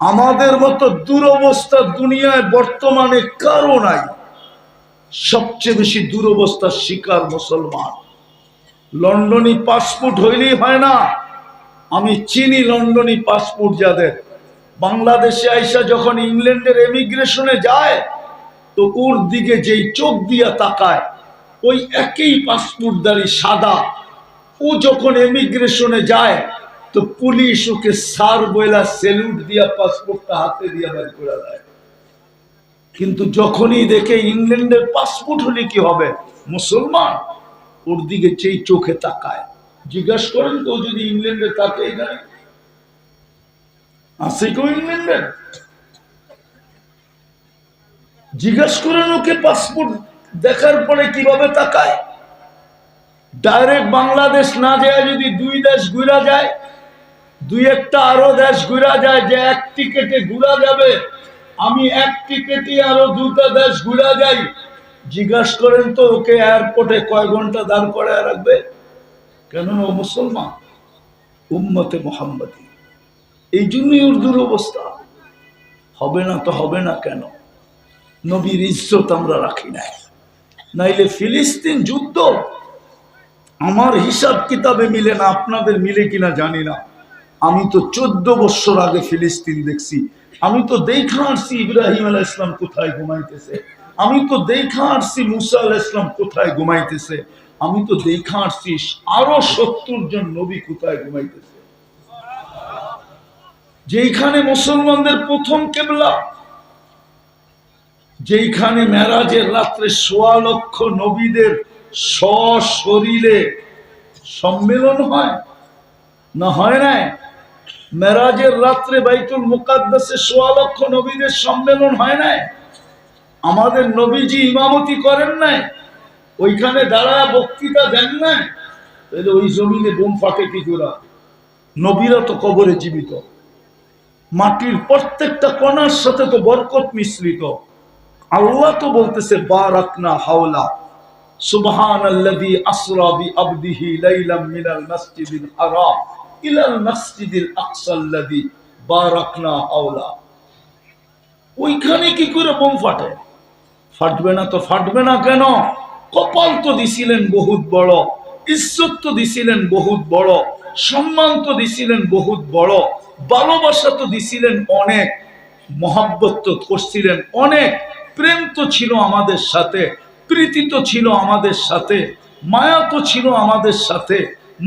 আমাদের মতো দুরবস্থা দুনিয়ায় বর্তমানে কারও নাই। সবচেয়ে বেশি দুরবস্থার শিকার মুসলমান। লন্ডনী পাসপোর্ট হইলেই হয় না। আমি চিনি লন্ডনী পাসপোর্ট যাদের। বাংলাদেশে আইসা যখন ইংল্যান্ডের এমিগ্রেশনে যায়, তো ওর দিকে যেই চোখ দিয়া তাকায়, ওই একই পাসপোর্টদারি সাদা। ও যখন এমিগ্রেশনে যায় তো পুলিশ ওকে সার বইলা সেলুট দিয়া পাসপোর্টটা হাতে দিয়া বের করে দেয়। কিন্তু যখনই দেখে ইংল্যান্ডের পাসপোর্ট হলে কি হবে? মুসলমান। ওর দিকে যেই চোখে তাকায়। জিজ্ঞাসা করেন তো যদি ইংল্যান্ডে তাকে যায় আছে কেউ ইংল্যান্ডে? জিজ্ঞাসা করেন, ওকে পাসপোর্ট দেখার পরে কীভাবে তাকায়? ডাইরেক্ট বাংলাদেশ না যায়, যদি দুই দেশ ঘুরা যায় দুই একটা আরও দেশ ঘুরা যায় যে এক টিকেটে ঘুরা যাবে। আমি এক টিকেটে আরও দুটা দেশ ঘুরা যাই। জিজ্ঞাসা করেন তো, ওকে এয়ারপোর্টে কয় ঘণ্টা দাঁড় করে রাখবে? কেননা ও মুসলমান, উম্মতে মোহাম্মদী। এই জন্যই উর্দুর অবস্থা। হবে না তো হবে না কেন? নবীর ইজ্জত আমরা রাখি নাই। নাইলে ফিলিস্তিন যুদ্ধ। আমার হিসাব কিতাবে মিলে না, আপনাদের মিলে কিনা জানি না। আমি তো চোদ্দ বছর আগে ফিলিস্তিন দেখছি। আমি তো দেখা আসছি ইব্রাহিম আলাহ ইসলাম কোথায় ঘুমাইতেছে। আমি তো দেখা আসছি মুসা আলাহ ইসলাম কোথায় ঘুমাইতেছে। আমি তো দেখা আসছি আরও সত্তর জন নবী কোথায় ঘুমাইতেছে। যেইখানে মুসলমানদের প্রথম কেবলা, যেইখানে মেরাজের রাত্রে সোয়া লক্ষ নবীদের সশরীরে সম্মেলন হয়, না হয় না মেরাজের রাত্রে বাইতুল মুকাদ্দাসে সোয়া লক্ষ নবীদের সম্মেলন হয় না আমাদের নবীজি ইমামতি করেন নাই? ওইখানে দাঁড়ায় বক্তৃতা দেন না তাহলে ওই জমিনে বোম ফাটে কি করে? নবীরা তো কবরে জীবিত। মাটির প্রত্যেকটা কণার সাথে তো বরকত মিশ্রিত। আল্লাহ তো বলতেছে, বারাকনা হাওলা সুবহান আল্লাযী আসরা বিআবদিহি লাইলাম মিনাল মাসজিদিল হারাম। ইলাল মাসজিদিল আকসা আল্লাযী বারাকনা হাওলা ওইখানে কি করে বোম ফাটে? ফাটবে না তো ফাটবে না কেন? কপাল তো দিছিলেন বহুত বড়, ইজ্জত তো দিছিলেন বহুত বড়, সম্মান তো দিছিলেন বহুত বড়, ভালোবাসা তো দিছিলেন অনেক, মহাব্বত তো করছিলেন অনেক, প্রেম তো ছিল আমাদের সাথে, প্রীতি তো ছিল আমাদের সাথে, মায়া তো ছিল আমাদের সাথে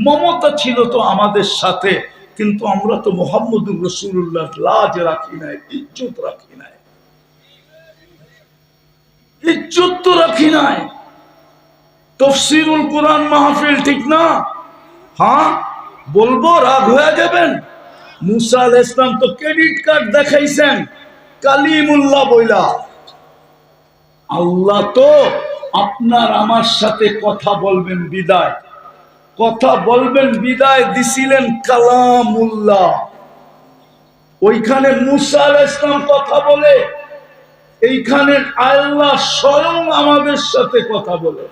মমতা ছিল তো আমাদের সাথে, কিন্তু আমরা তো মোহাম্মদুর রসুল্লাহ লাজ রাখি নাই, ইজ্জত রাখি নাই। ইজ্জত তো রাখি নাই। তফসিরুল কোরআন মাহফিল ঠিক না? হ্যাঁ? বলব, রাগ হয়ে যাবেন। মুসা আল ইসলাম তো ক্রেডিট কার্ড দেখাইছেন, কালিমুল্লাহ বইলা। আল্লাহ তো আপনার আমার সাথে কথা বলবেন বিদায়। কথা বলবেন, বিদায় দিছিলেন কালামুল্লাহ। ওইখানে মুসা আল ইসলাম কথা বলে, এইখানে আল্লাহ স্বয়ং আমাদের সাথে কথা বলে।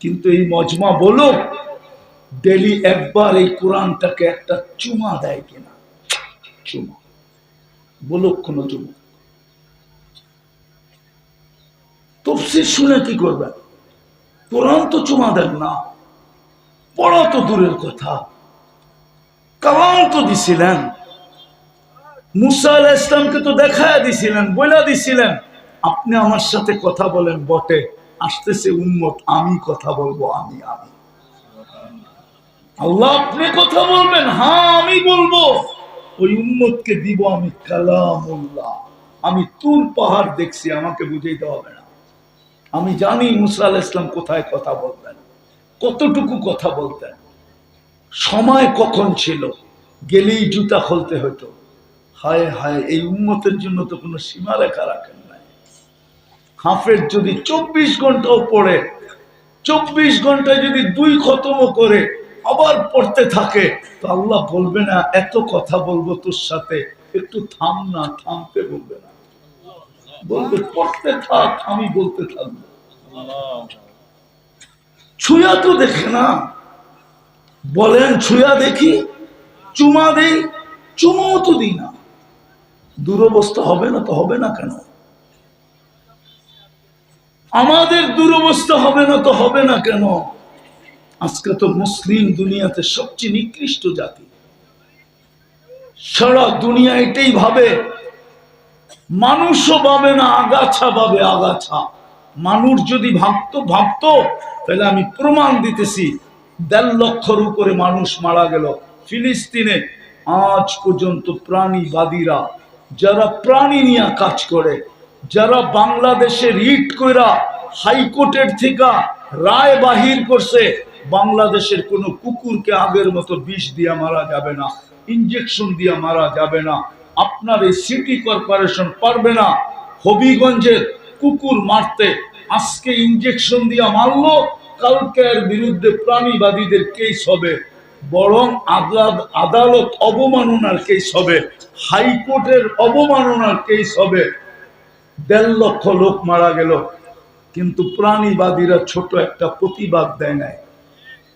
কিন্তু এই মজমা বলো ডেলি একবার এই কোরআনটাকে একটা চুমা দেয় কিনা? চুমা। বলুক কোনো চুমা। তফসির শুনে কি করবেন? কোরআন তো চুমা দেন না। পড়া তো দূরের কথা। কালাম তো দিছিলেন। মুসা আলাহ ইসলামকে তো দেখায় দিছিলেন, বইলা দিছিলেন। আপনি আমার সাথে কথা বলেন, বটে। আসতেছে উন্মত আমি কথা বলব, আমি আমি। আল্লাহ আপনি কথা বলবেন হ্যাঁ আমি বলব। ওই উম্মতকে দিব আমি কালামুল্লাহ। আমি তুর পাহাড় দেখছি, আমাকে বুঝাইতে হবে না। আমি জানি মুসা ইসলাম কোথায় কথা বলতেন, কতটুকু কথা বলতেন। সময় কখন ছিল? গেলেই জুতা খুলতে হতো। হায় হায়, এই উন্মতের জন্য তো কোনো সীমারেখা রাখেন নাই। হাফের যদি চব্বিশ ঘন্টাও পড়ে, চব্বিশ ঘন্টায় যদি দুই খতম করে, আবার পড়তে থাকে, তো আল্লাহ বলবে না, এত কথা বলব তোর সাথে, একটু থাম না, থামতে বলবে না। বলবে পড়তে থাক, আমি বলতে থাকব। ছুঁয়া তো দেখে না। বলেন, ছুঁয়া দেখি, চুমা দেই, চুমও তো দিই না। দুরবস্থা হবে না তো হবে না কেন? আমাদের দুরবস্থা হবে না তো হবে না কেন? আজকে তো মুসলিম দুনিয়াতে সবচেয়ে নিকৃষ্ট জাতি। সারা দুনিয়া এটাই ভাবে মানুষও পাবে না, আগাছা পাবে আগাছা। মানুষ যদি ভাবতো ভাবতো, তাহলে আমি প্রমাণ দিতেছি, দেড় লক্ষর উপরে মানুষ মারা গেল। ফিলিস্তিনে আজ পর্যন্ত প্রাণীবাদীরা, যারা প্রাণী নিয়ে কাজ করে, যারা বাংলাদেশে রিট কইরা হাইকোর্টের থেকে রায় বাহির করছে, বাংলাদেশের কোনো কুকুরকে আগের মতো বিষ দিয়া মারা যাবে না ইঞ্জেকশন দিয়া মারা যাবে না। আপনার এই সিটি কর্পোরেশন পারবে না। হবিগঞ্জের কুকুর মারতে আজকে ইঞ্জেকশন দিয়া মারলো, কালকে এর বিরুদ্ধে প্রাণীবাদীদের কেস হবে। বরং আদালত আদালত অবমাননার কেস হবে। হাইকোর্টের অবমাননার কেস হবে। দেড় লক্ষ লোক মারা গেল, কিন্তু প্রাণীবাদীরা ছোট একটা প্রতিবাদ দেয় নাই।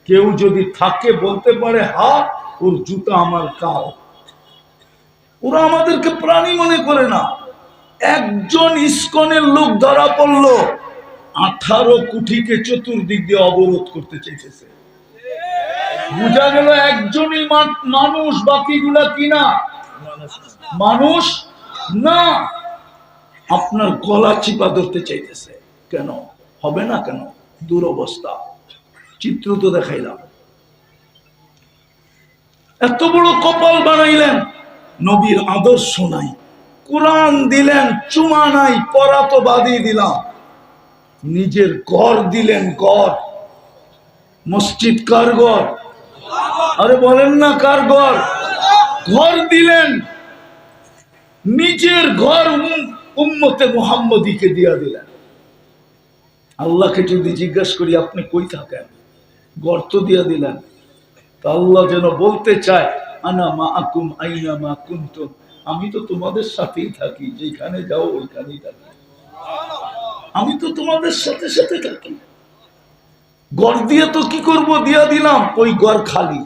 কেউ যদি থাকে বলতে পারে, হা, ওর জুতা আমার কাল। ওরা আমাদেরকে প্রাণী মনে করে না। একজন ইস্কনের লোক ধরা পড়ল। আঠারো কুঠিকে চতুর্দিক দিয়ে অবরোধ করতে চাইতেছে বোঝা গেল একজনই মানুষ, বাকিগুলা কিনা মানুষ? না। আপনার গলা চিপা ধরতে চাইতেছে। কেন? হবে না কেন? দুরবস্থা। চিত্র তো দেখাইলাম। এত বড় কপাল বানাইলেন। নবীর আদর্শ নাই। কোরআন দিলেন, চুমা নাই পড়া তো দিলাম। নিজের ঘর দিলেন, ঘর। মসজিদ কার ঘর? আরে বলেন না কার ঘর? ঘর দিলেন। নিজের ঘর উম- উম্মতে মোহাম্মদীকে দিয়া দিলেন। আল্লাহকে যদি জিজ্ঞাসা করি, আপনি কই থাকেন? গর্ত দিয়া দিলেন। তা আল্লাহ যেন বলতে চায় আকুম আইনা মা কুন্তুম। আমি তো তোমাদের সাথেই থাকি, যেখানে যাও ওইখানেই থাকি। আমি তো তোমাদের সাথে সাথে থাকি। গড় দিয়ে তো কি করব? দিয়া দিলাম, ওই গড় খালি।